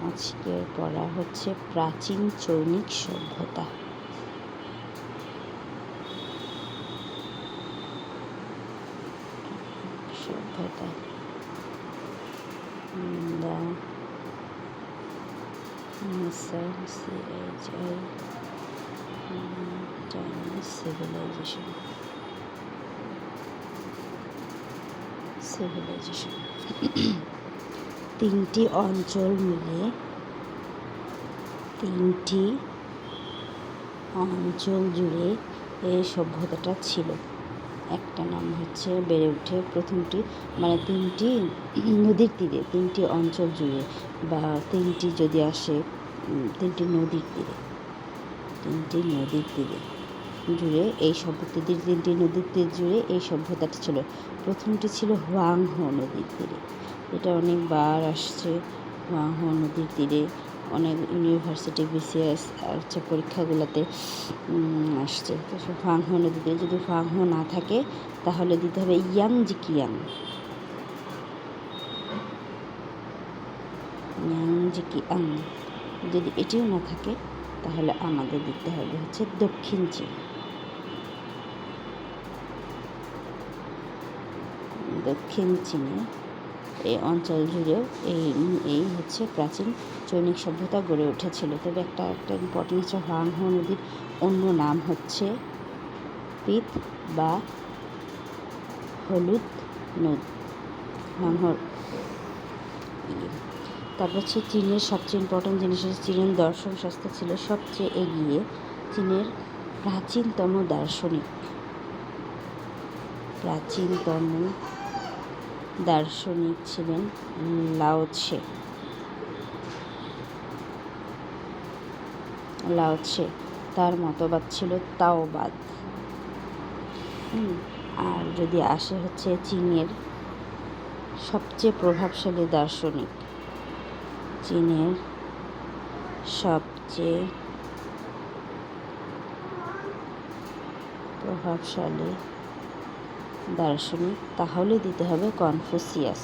আজকে পড়া হচ্ছে প্রাচীন চৈনিক সভ্যতা। সভ্যতা। সিভিলাইজেশন সিভিলাইজেশন তিনটি অঞ্চল মিলে তিনটি অঞ্চল জুড়ে এই সভ্যতাটা ছিল। একটা নাম হচ্ছে বেড়ে ওঠে প্রথমটি মানে তিনটি নদীর তীরে, তিনটি অঞ্চল জুড়ে বা তিনটি যদি আসে তিনটি নদীর তীরে, তিনটি নদীর তীরে জুড়ে এই সভ্যতাদের তিনটি নদীর তীর জুড়ে এই সভ্যতাটা ছিল। প্রথমটি ছিল হোয়াংহো নদীর তীরে। এটা অনেকবার আসছে। হোয়াংহো নদীর তীরে অনেক ইউনিভার্সিটি বিসিএস হচ্ছে পরীক্ষাগুলোতে আসছে। তো ফাংহো নদীতে যদি ফাংহো না থাকে, তাহলে দিতে হবে ইয়াং জিকিয়াং ইয়াং। জিকিয়াং যদি এটিও না থাকে, তাহলে আমাদের দিতে হবে হচ্ছে দক্ষিণ চীন। দক্ষিণ চীনে এই অঞ্চল জুড়েও এই এই হচ্ছে প্রাচীন চৈনিক সভ্যতা গড়ে উঠেছিল। তবে একটা একটা ইম্পর্টেন্ট হচ্ছে হোয়াংহো নদীর অন্য নাম হচ্ছে পিত বা হলুদ নদ। হোয়াংহোর তারপর হচ্ছে চীনের সবচেয়ে ইম্পর্টেন্ট জিনিস হচ্ছে চীনের দর্শন শাস্ত্র ছিল সবচেয়ে এগিয়ে চীনের প্রাচীনতম দার্শনিক। প্রাচীনতম দার্শনিক ছিলেন লাওছে লাওছে তার মতবাদ ছিল তাওবাদ। আর যদি আসে হচ্ছে চীনের সবচেয়ে প্রভাবশালী দার্শনিক, চীনের সবচেয়ে প্রভাবশালী দার্শনিক তাহলে দিতে হবে কনফুসিয়াস।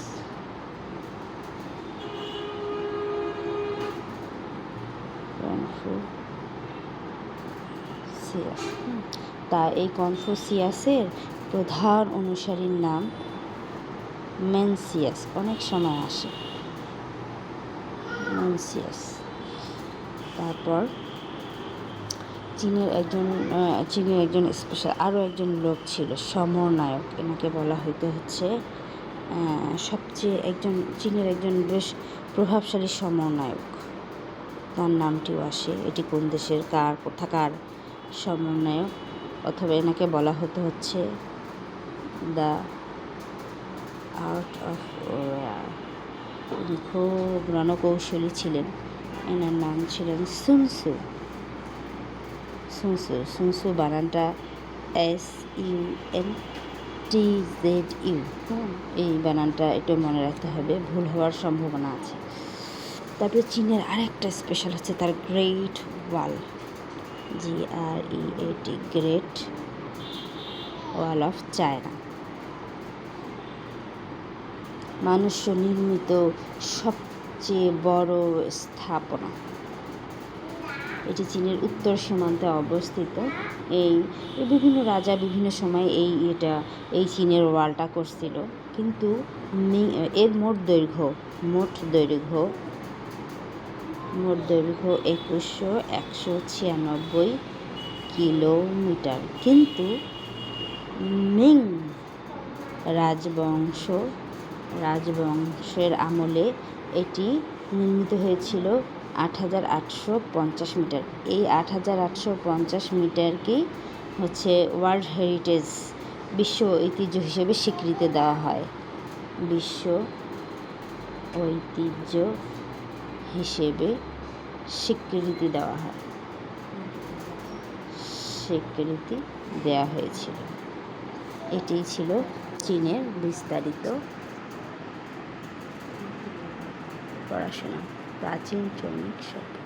তা এই কনফুসিয়াসের প্রধান অনুসারীর নাম মেনসিয়াস। অনেক সময় আসে। মেনসিয়াস। তারপর চীনের একজন চীনের একজন স্পেশাল আরও একজন লোক ছিল সমরনায়ক এনাকে বলা হইতে হচ্ছে সবচেয়ে একজন, চীনের একজন বেশ প্রভাবশালী সমরনায়ক তার নামটিও আসে, এটি কোন দেশের, কার, কোথাকার সমন্বয়ক অথবা এনাকে বলা হতে হচ্ছে, দ্য আর্ট অফ উনি খুব রণকৌশলী ছিলেন। এনার নাম ছিলেন সুনসু সুনসু সুনসু বানানটা S U N T Z U এই বানানটা একটু মনে রাখতে হবে ভুল হওয়ার সম্ভাবনা আছে। তারপরে চীনের আরেকটা স্পেশাল হচ্ছে তার great wall G R E A T great wall of China মানুষ নির্মিত সবচেয়ে বড় স্থাপনা। এটি চীনের উত্তর সীমান্তে অবস্থিত। এই বিভিন্ন রাজা বিভিন্ন সময় এই এটা, এই চীনের ওয়ালটা করছিল। কিন্তু এর মোট দৈর্ঘ্য মোট দৈর্ঘ্য মোট দৈর্ঘ্য একুশশো একশো ছিয়ানব্বই কিলোমিটার। কিন্তু মিং রাজবংশ, রাজবংশের আমলে এটি নির্মিত হয়েছিল আট হাজার আটশো পঞ্চাশ মিটার। এই আট হাজার আটশো পঞ্চাশ মিটারকেই হচ্ছে ওয়ার্ল্ড হেরিটেজ বিশ্ব ঐতিহ্য হিসেবে স্বীকৃতি দেওয়া হয়। বিশ্ব ঐতিহ্য হিসেবে স্বীকৃতি দেওয়া হয়। স্বীকৃতি দেওয়া হয়েছিল। এটি ছিল চীনের বিস্তারিত পড়াশোনা। প্রাচীন চৈনিক সভ্যতা